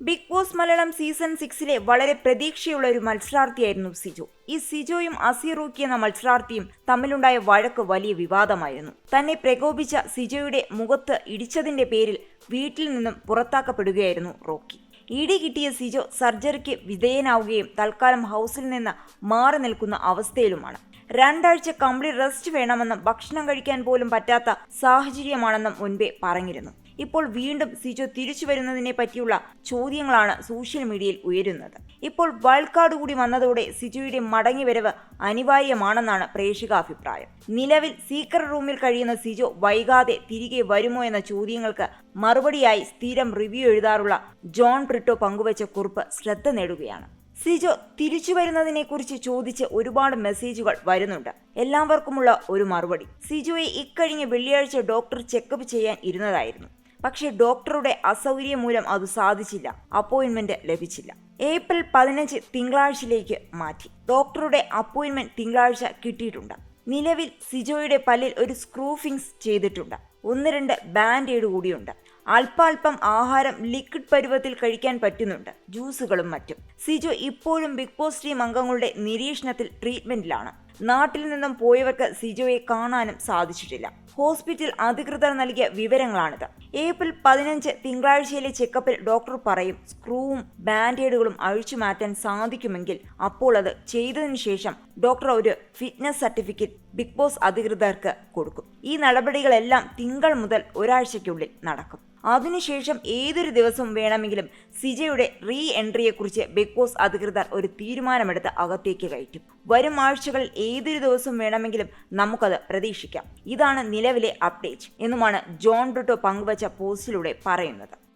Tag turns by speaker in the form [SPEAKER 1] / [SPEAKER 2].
[SPEAKER 1] Big boss Malayalam season സിക്സിലെ വളരെ പ്രതീക്ഷയുള്ള ഒരു മത്സരാർത്ഥിയായിരുന്നു സിജു. ഈ സിജോയും അസീറൂക്കി എന്ന മത്സരാർത്ഥിയും തമ്മിലുണ്ടായ വഴക്ക് വലിയ വിവാദമായിരുന്നു. തന്നെ പ്രകോപിച്ച സിജോയുടെ മുഖത്ത് ഇടിച്ചതിന്റെ പേരിൽ വീട്ടിൽ നിന്നും പുറത്താക്കപ്പെടുകയായിരുന്നു റോക്കി. ഇടി കിട്ടിയ സിജോ സർജറിക്ക് വിധേയനാവുകയും തൽക്കാലം ഹൗസിൽ നിന്ന് മാറി നിൽക്കുന്ന അവസ്ഥയിലുമാണ്. രണ്ടാഴ്ച കംപ്ലീറ്റ് റെസ്റ്റ് വേണമെന്നും ഭക്ഷണം കഴിക്കാൻ പോലും പറ്റാത്ത സാഹചര്യമാണെന്നും മുൻപേ പറഞ്ഞിരുന്നു. ഇപ്പോൾ വീണ്ടും സിജോ തിരിച്ചു വരുന്നതിനെ പറ്റിയുള്ള ചോദ്യങ്ങളാണ് സോഷ്യൽ മീഡിയയിൽ ഉയരുന്നത്. ഇപ്പോൾ വൈൽഡ് കാർഡ് കൂടി വന്നതോടെ സിജോയുടെ മടങ്ങിവരവ് അനിവാര്യമാണെന്നാണ് പ്രേക്ഷക അഭിപ്രായം. നിലവിൽ സീക്രട്ട് റൂമിൽ കഴിയുന്ന സിജോ വൈകാതെ തിരികെ വരുമോ എന്ന ചോദ്യങ്ങൾക്ക് മറുപടിയായി സ്ഥിരം റിവ്യൂ എഴുതാറുള്ള ജോൺ ബ്രിട്ടോ പങ്കുവച്ച കുറിപ്പ് ശ്രദ്ധ നേടുകയാണ്. സിജോ തിരിച്ചു വരുന്നതിനെക്കുറിച്ച് ചോദിച്ച് ഒരുപാട് മെസ്സേജുകൾ വരുന്നുണ്ട്. എല്ലാവർക്കുമുള്ള ഒരു മറുപടി. സിജോയെ ഇക്കഴിഞ്ഞ വെള്ളിയാഴ്ച ഡോക്ടർ ചെക്കപ്പ് ചെയ്യാൻ ഇരുന്നതായിരുന്നു. പക്ഷേ ഡോക്ടറുടെ അസൗകര്യം മൂലം അത് സാധിച്ചില്ല. അപ്പോയിൻമെന്റ് ലഭിച്ചില്ല. ഏപ്രിൽ പതിനഞ്ച് തിങ്കളാഴ്ചയിലേക്ക് മാറ്റി. ഡോക്ടറുടെ അപ്പോയിൻമെന്റ് തിങ്കളാഴ്ച കിട്ടിയിട്ടുണ്ട്. നിലവിൽ സിജോയുടെ പല്ലിൽ ഒരു സ്ക്രൂഫിങ്സ് ചെയ്തിട്ടുണ്ട്. ഒന്ന് രണ്ട് ബാൻഡേഡ് കൂടിയുണ്ട്. അല്പാൽപ്പം ആഹാരം ലിക്വിഡ് പരുവത്തിൽ കഴിക്കാൻ പറ്റുന്നുണ്ട്. ജ്യൂസുകളും മറ്റും. സിജോ ഇപ്പോഴും ബിഗ് ബോസ് ടീം അംഗങ്ങളുടെ നിരീക്ഷണത്തിൽ ട്രീറ്റ്മെന്റിലാണ്. നാട്ടിൽ നിന്നും പോയവർക്ക് സിജോയെ കാണാനും സാധിച്ചിട്ടില്ല. ഹോസ്പിറ്റൽ അധികൃതർ നൽകിയ വിവരങ്ങളാണിത്. ഏപ്രിൽ പതിനഞ്ച് തിങ്കളാഴ്ചയിലെ ചെക്കപ്പിൽ ഡോക്ടർ പറയും സ്ക്രൂവും ബാൻഡേഡുകളും അഴിച്ചു മാറ്റാൻ സാധിക്കുമെങ്കിൽ അപ്പോൾ അത് ചെയ്തതിനു ശേഷം ഡോക്ടർ ഒരു ഫിറ്റ്നസ് സർട്ടിഫിക്കറ്റ് ബിഗ് ബോസ് അധികൃതർക്ക് കൊടുക്കും. ഈ നടപടികളെല്ലാം തിങ്കൾ മുതൽ ഒരാഴ്ചയ്ക്കുള്ളിൽ നടക്കും. അതിനുശേഷം ഏതൊരു ദിവസവും വേണമെങ്കിലും സിജയുടെ റീ എൻട്രിയെക്കുറിച്ച് ബിഗ് ബോസ് അധികൃതർ ഒരു തീരുമാനമെടുത്ത് അകത്തേക്ക് കയറ്റും. വരും ആഴ്ചകൾ ഏതൊരു ദിവസവും വേണമെങ്കിലും നമുക്കത് പ്രതീക്ഷിക്കാം. ഇതാണ് നിലവിലെ അപ്ഡേറ്റ് എന്നുമാണ് ജോൺ ബ്രിട്ടോ പങ്കുവച്ച പോസ്റ്റിലൂടെ പറയുന്നത്.